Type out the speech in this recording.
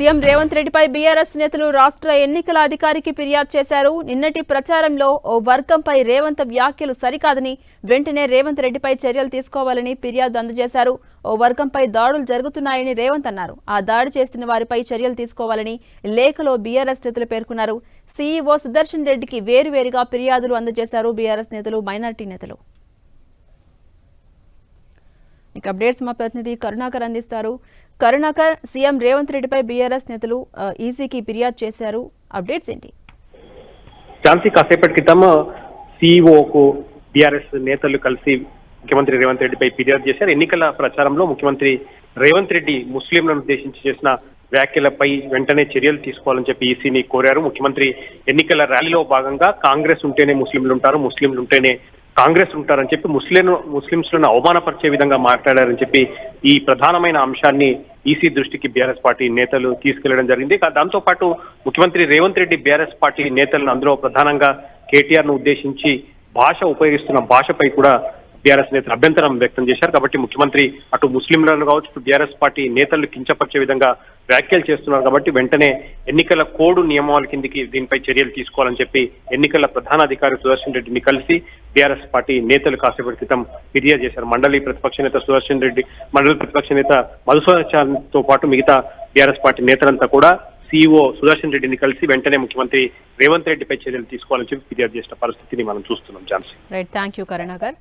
CM Revanth రెడ్డిపై BRS నేతలు రాష్ట్ర ఎన్నికల అధికారికి ఫిర్యాదు చేశారు. నిన్నటి ప్రచారంలో ఓ వర్గంపై రేవంత్ వ్యాఖ్యలు సరికాదని వెంటనే రేవంత్ రెడ్డిపై చర్యలు తీసుకోవాలని ఫిర్యాదు అందజేశారు. ఓ వర్గంపై దాడులు జరుగుతున్నాయని రేవంత్ అన్నారు. ఆ దాడి చేస్తున్న వారిపై చర్యలు తీసుకోవాలని లేఖలో బీఆర్ఎస్ నేతలు పేర్కొన్నారు. సీఈఓ సుదర్శన్ రెడ్డికి వేరువేరుగా ఫిర్యాదులు అందజేశారు బీఆర్ఎస్ నేతలు మైనార్టీ నేతలు. ఇక అప్డేట్స్ మా ప్రతినిధి కరుణాకర్ అందిస్తారు. కరుణాకర్ సీఎం రేవంత్ రెడ్డిపై బీఆర్ఎస్ నేతలు ఈసీకి ఫిర్యాదు చేశారు. అప్డేట్స్ ఏంటి? ఝాన్సీ కాసేపటి క్రితం సిఇఓకు బీఆర్ఎస్ నేతలు కలిసి ముఖ్యమంత్రి రేవంత్ రెడ్డిపై ఫిర్యాదు చేశారు. ఎన్నికల ప్రచారంలో ముఖ్యమంత్రి రేవంత్ రెడ్డి ముస్లింలను ఉద్దేశించి చేసిన వ్యాఖ్యలపై వెంటనే చర్యలు తీసుకోవాలని చెప్పి ఈసీని కోరారు. ముఖ్యమంత్రి ఎన్నికల ర్యాలీలో భాగంగా కాంగ్రెస్ ఉంటేనే ముస్లింలు ఉంటారు ముస్లింలు ఉంటేనే కాంగ్రెస్ ఉంటారని చెప్పి ముస్లిం ముస్లింస్లను అవమానపరిచే విధంగా మాట్లాడారని చెప్పి ఈ ప్రధానమైన అంశాన్ని ఈసీ దృష్టికి బీఆర్ఎస్ పార్టీ నేతలు తీసుకెళ్ళడం జరిగింది. దాంతో పాటు ముఖ్యమంత్రి రేవంత్ రెడ్డి బీఆర్ఎస్ పార్టీ నేతలను అందులో ప్రధానంగా కేటీఆర్ను ఉద్దేశించి భాష ఉపయోగిస్తున్న భాషపై కూడా బీఆర్ఎస్ నేతలు అభ్యంతరం వ్యక్తం చేశారు. కాబట్టి ముఖ్యమంత్రి అటు ముస్లింలను కావచ్చు ఇటు బీఆర్ఎస్ పార్టీ నేతలు కించపరిచే విధంగా వ్యాఖ్యలు చేస్తున్నారు. కాబట్టి వెంటనే ఎన్నికల కోడ్ నియమాల కిందికి దీనిపై చర్యలు తీసుకోవాలని చెప్పి ఎన్నికల ప్రధాన అధికారి సుదర్శన్ రెడ్డిని కలిసి బీఆర్ఎస్ పార్టీ నేతలు కాసేపటి క్రితం ఫిర్యాదు చేశారు. మండలి ప్రతిపక్ష నేత సుదర్శన్ రెడ్డి మండలి ప్రతిపక్ష నేత మధుసూదన్ పాటు మిగతా బీఆర్ఎస్ పార్టీ నేతలంతా కూడా సీఈఓ సుదర్శన్ రెడ్డిని కలిసి వెంటనే ముఖ్యమంత్రి రేవంత్ రెడ్డిపై చర్యలు తీసుకోవాలని చెప్పి ఫిర్యాదు చేసిన పరిస్థితిని మనం చూస్తున్నాం. Jhansi. Right thank you Karunakar